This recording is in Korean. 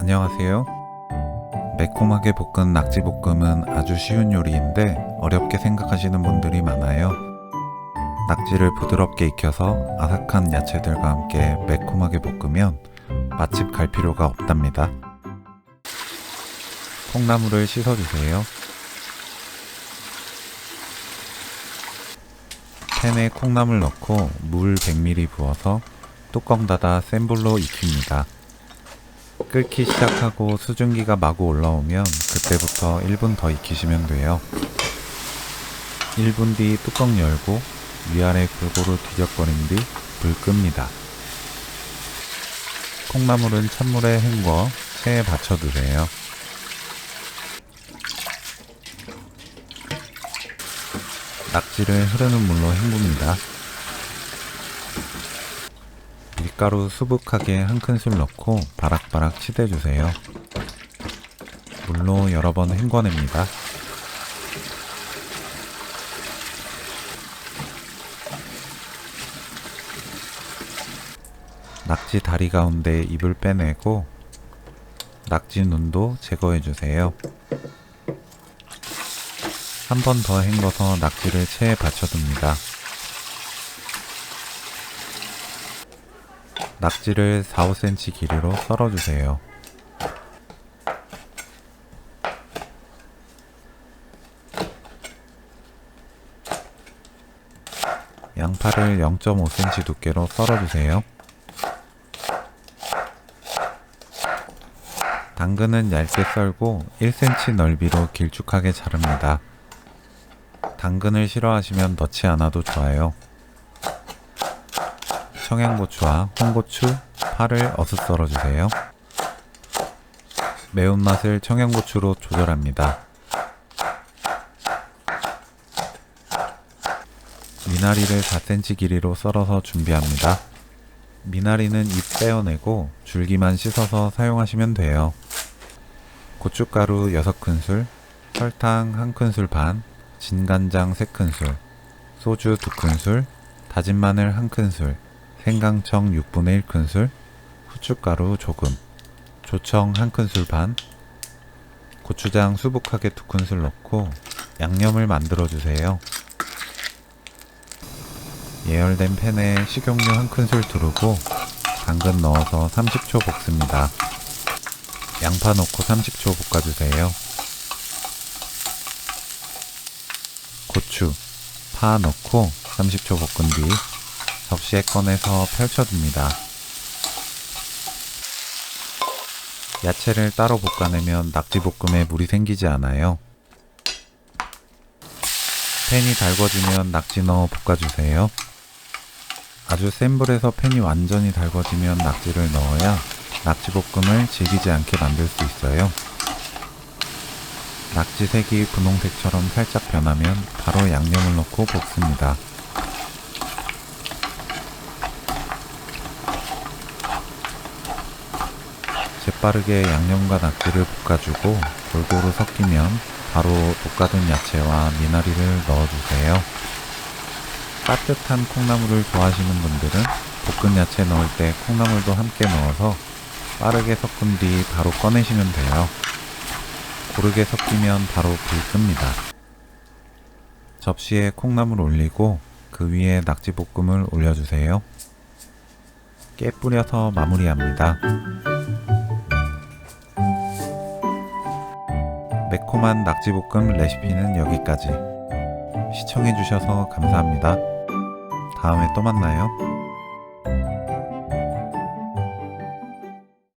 안녕하세요. 매콤하게 볶은 낙지볶음은 아주 쉬운 요리인데 어렵게 생각하시는 분들이 많아요. 낙지를 부드럽게 익혀서 아삭한 야채들과 함께 매콤하게 볶으면 맛집 갈 필요가 없답니다. 콩나물을 씻어주세요. 팬에 콩나물 넣고 물 100ml 부어서 뚜껑 닫아 센 불로 익힙니다. 끓기 시작하고 수증기가 마구 올라오면 그때부터 1분 더 익히시면 돼요. 1분 뒤 뚜껑 열고 위아래 골고루 뒤적거린 뒤 불 끕니다. 콩나물은 찬물에 헹궈 체에 받쳐 두세요. 낙지를 흐르는 물로 헹굽니다. 밀가루 수북하게 한 큰술 넣고 바락바락 치대주세요. 물로 여러 번 헹궈냅니다. 낙지 다리 가운데 잎을 빼내고 낙지 눈도 제거해주세요. 한 번 더 헹궈서 낙지를 체에 받쳐둡니다. 낙지를 4, 5cm 길이로 썰어주세요. 양파를 0.5cm 두께로 썰어주세요. 당근은 얇게 썰고 1cm 넓이로 길쭉하게 자릅니다. 당근을 싫어하시면 넣지 않아도 좋아요. 청양고추와 홍고추, 파를 어슷 썰어주세요. 매운맛을 청양고추로 조절합니다. 미나리를 4cm 길이로 썰어서 준비합니다. 미나리는 잎 떼어내고 줄기만 씻어서 사용하시면 돼요. 고춧가루 6큰술, 설탕 1큰술 반, 진간장 3큰술, 소주 2큰술, 다진 마늘 1큰술, 생강청 6분의 1큰술, 후춧가루 조금, 조청 1큰술 반, 고추장 수북하게 2큰술 넣고 양념을 만들어 주세요. 예열된 팬에 식용유 1큰술 두르고 당근 넣어서 30초 볶습니다. 양파 넣고 30초 볶아주세요. 고추, 파 넣고 30초 볶은 뒤 접시에 꺼내서 펼쳐둡니다. 야채를 따로 볶아내면 낙지볶음에 물이 생기지 않아요. 팬이 달궈지면 낙지 넣어 볶아주세요. 아주 센 불에서 팬이 완전히 달궈지면 낙지를 넣어야 낙지볶음을 질기지 않게 만들 수 있어요. 낙지 색이 분홍색처럼 살짝 변하면 바로 양념을 넣고 볶습니다. 재빠르게 양념과 낙지를 볶아주고 골고루 섞이면 바로 볶아둔 야채와 미나리를 넣어주세요. 따뜻한 콩나물을 좋아하시는 분들은 볶은 야채 넣을 때 콩나물도 함께 넣어서 빠르게 섞은 뒤 바로 꺼내시면 돼요. 고르게 섞이면 바로 불 끕니다. 접시에 콩나물 올리고 그 위에 낙지볶음을 올려주세요. 깨 뿌려서 마무리합니다. 매콤한 낙지볶음 레시피는 여기까지. 시청해주셔서 감사합니다. 다음에 또 만나요.